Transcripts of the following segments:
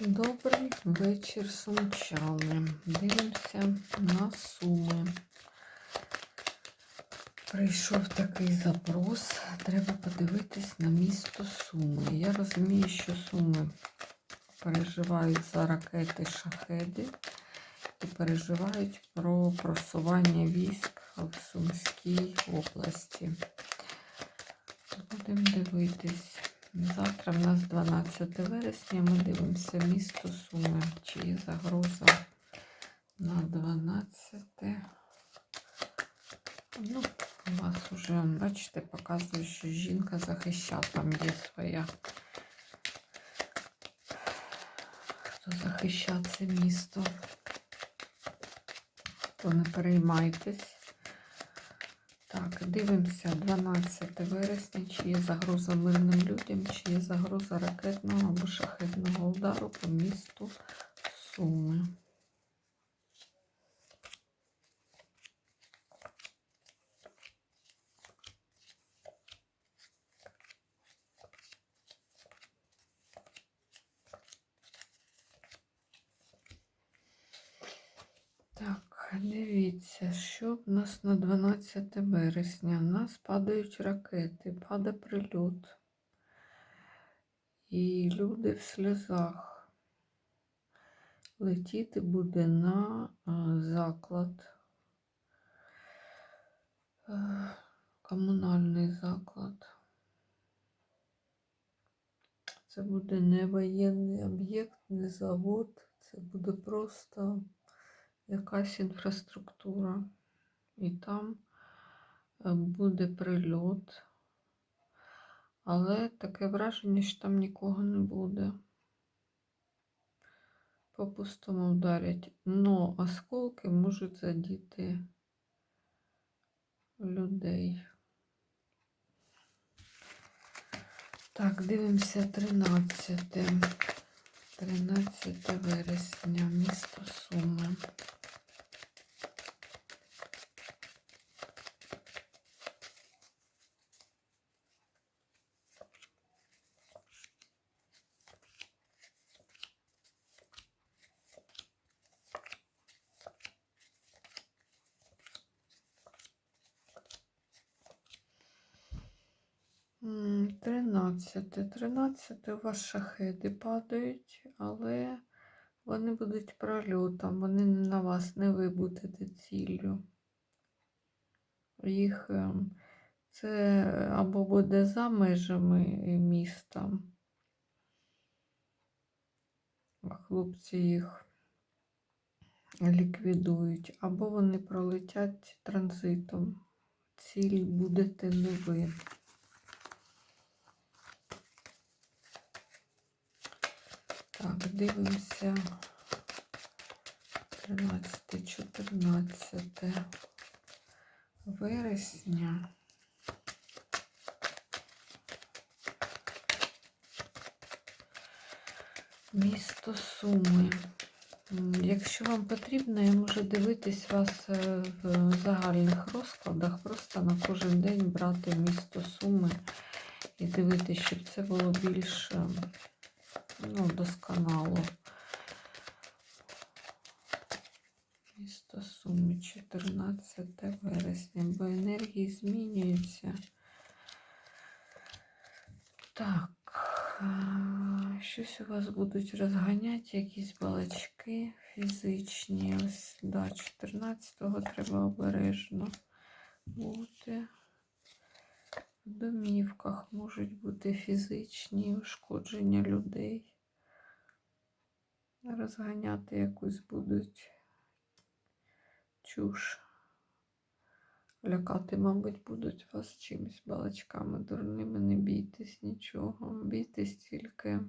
Добрий вечір, сумчани. Дивимося на суми. Прийшов такий запрос. Треба подивитись на місто Суми. Я розумію, що Суми переживають за ракети шахеди і переживають про просування військ в Сумській області. Будемо дивитись. Завтра в нас 12 вересня. Ми дивимося місто Суми. Чи є загроза на 12. Ну, у вас вже, бачите, показує, що жінка захищає, там є своя. Хто захищає це місто, то не переймайтесь. Так, дивимося 12 вересня, чи є загроза мирним людям, чи є загроза ракетного або шахетного удару по місту Суми. Так, дивіться, що в нас на 12 вересня. У нас падають ракети, падає прильот. І люди в сльозах. Летіти буде на заклад. Е, Комунальний заклад. Це буде не воєнний об'єкт, не завод. Це буде просто якась інфраструктура. І там е, буде прильот. Але таке враження, що там нікого не буде. По пустому вдарять. Но осколки можуть задіти людей. Так, дивимося 13. 13 вересня, місто Суми. 13. 13 у вас шахеди падають, але вони будуть прольотом, вони на вас не ви будете ціллю. Їх ем, це або буде за межами міста. Хлопці їх ліквідують, або вони пролетять транзитом. Ціль будете не. Так, дивимося 13-14 вересня. Місто Суми. Якщо вам потрібно, я можу дивитись вас е, в загальних розкладах, просто на кожен день брати місто Суми і дивитися, щоб це було більш е, ну, досконало. Місто Суми, 14 вересня, бо енергії змінюються. Так, щось у вас будуть розганяти, якісь балачки фізичні. Ось, да, 14-го треба обережно бути. Домівках можуть бути фізичні ушкодження людей. Розганяти якусь будуть чуш. Лякати, мабуть, будуть вас чимось балачками дурними. Не бійтесь нічого. Бійтесь тільки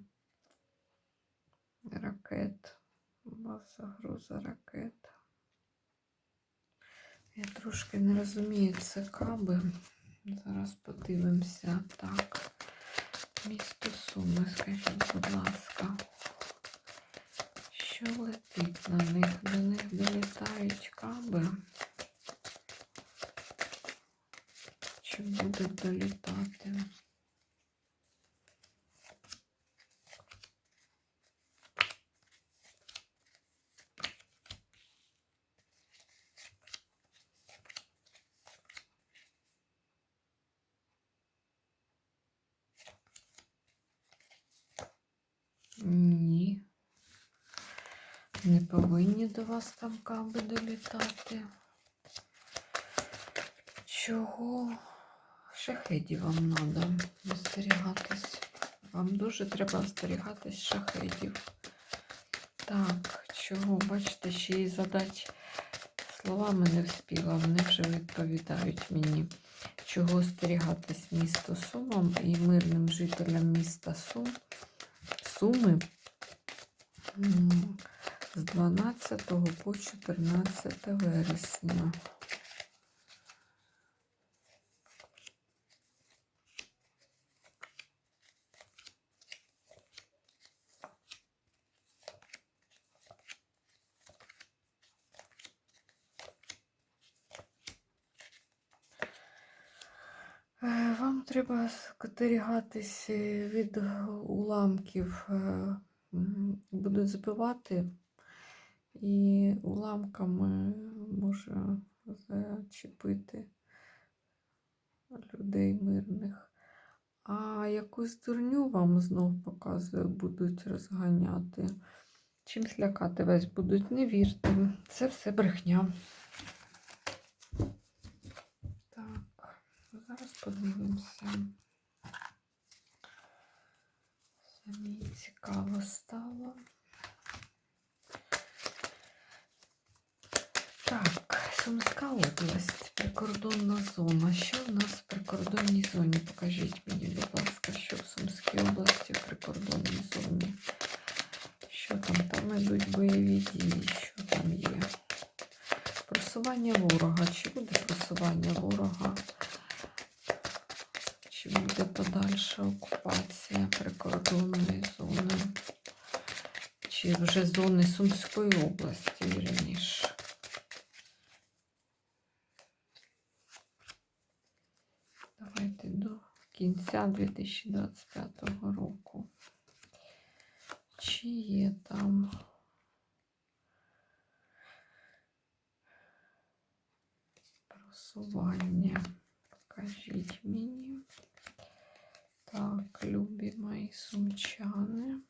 ракет. У вас загроза ракет. Я трошки не розумію, це каби. Зараз подивимося. Так. Місто Суми, скажіть, будь ласка. Що летить на них? До них долітають каби. Чи будуть долітати? Не повинні до вас там каби долітати. Чого шахедів вам треба остерігатись? Вам дуже треба остерігатись шахедів. Так, чого? Бачите, ще й задач словами не вспіла, вони вже відповідають мені. Чого остерігатись місту Сумом і мирним жителям міста Сум, Суми з 12 по 14 вересня. Е, Вам треба спостерігатись е, від уламків. е, Будуть збивати і уламками може зачепити людей мирних. А якусь дурню вам знов показую, будуть розганяти. Чимсь лякати вас будуть, не вірте. Це все брехня. Так. Зараз подивимося. Самі цікаво стало. Так, Сумська область, прикордонна зона. Що в нас в прикордонній зоні? Покажіть мені, будь ласка, що в Сумській області в прикордонній зоні. Що там? Там ідуть бойові дії, що там є? Просування ворога. Чи буде просування ворога? Чи буде подальша окупація прикордонної зони? Чи вже зони Сумської області, вірніше? Давайте до кінця 2025 року. Чи є там просування? Покажіть мені. Так, любі мої сумчани.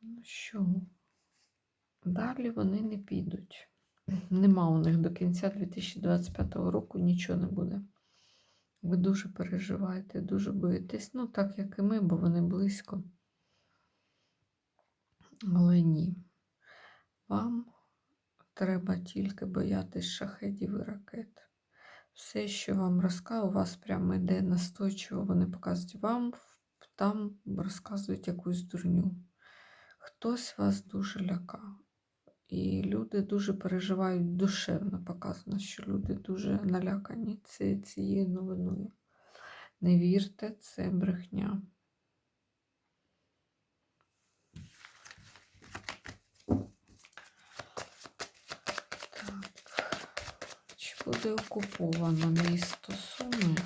Ну що, далі вони не підуть. Нема у них до кінця 2025 року нічого не буде. Ви дуже переживаєте, дуже боїтесь. Ну, так як і ми, бо вони близько. Але ні. Вам треба тільки боятись шахедів і ракет. Все, що вам розказує, у вас прямо йде настойчиво, вони показують вам, там розказують якусь дурню. Хтось вас дуже лякав. І люди дуже переживають душевно показано, що люди дуже налякані цією новиною. Не вірте, це брехня. Чи буде окуповано місто Суми?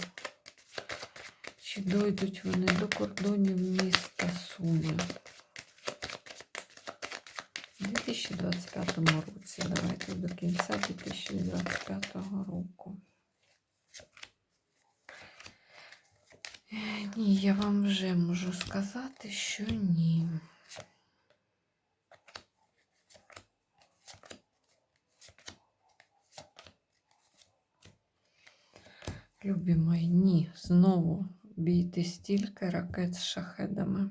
Чи дойдуть вони до кордонів міста Суми? У 2025 році. Давайте до кінця 2025 року. Ні, я вам вже можу сказати, що ні. Любі мої, ні, знову бійтесь тільки ракет з шахедами.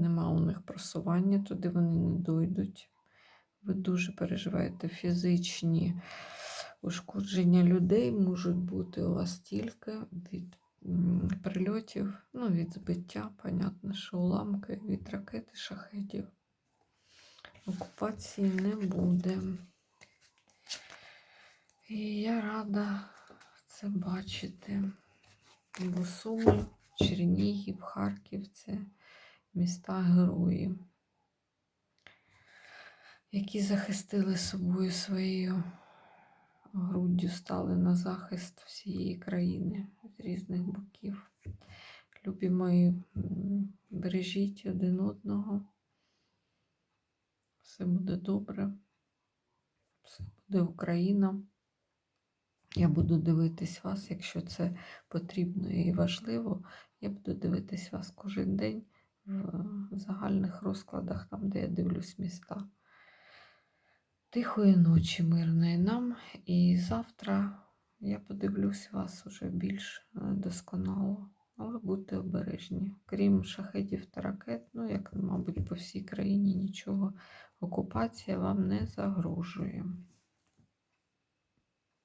Нема у них просування, туди вони не дойдуть. Ви дуже переживаєте фізичні ушкодження людей можуть бути у вас тільки від прильотів, ну, від збиття, понятно, що уламки від ракети, шахедів. Окупації не буде. І я рада це бачити. Суми, Чернігів, Харків це міста герої, які захистили собою своєю груддю, стали на захист всієї країни з різних боків. Любі мої, бережіть один одного. Все буде добре. Все буде Україна. Я буду дивитись вас, якщо це потрібно і важливо. Я буду дивитись вас кожен день в загальних розкладах, там, де я дивлюсь міста. Тихої ночі, мирної нам. І завтра я подивлюсь вас уже більш е, досконало. Але будьте обережні. Крім шахедів та ракет, ну, як, мабуть, по всій країні нічого, окупація вам не загрожує.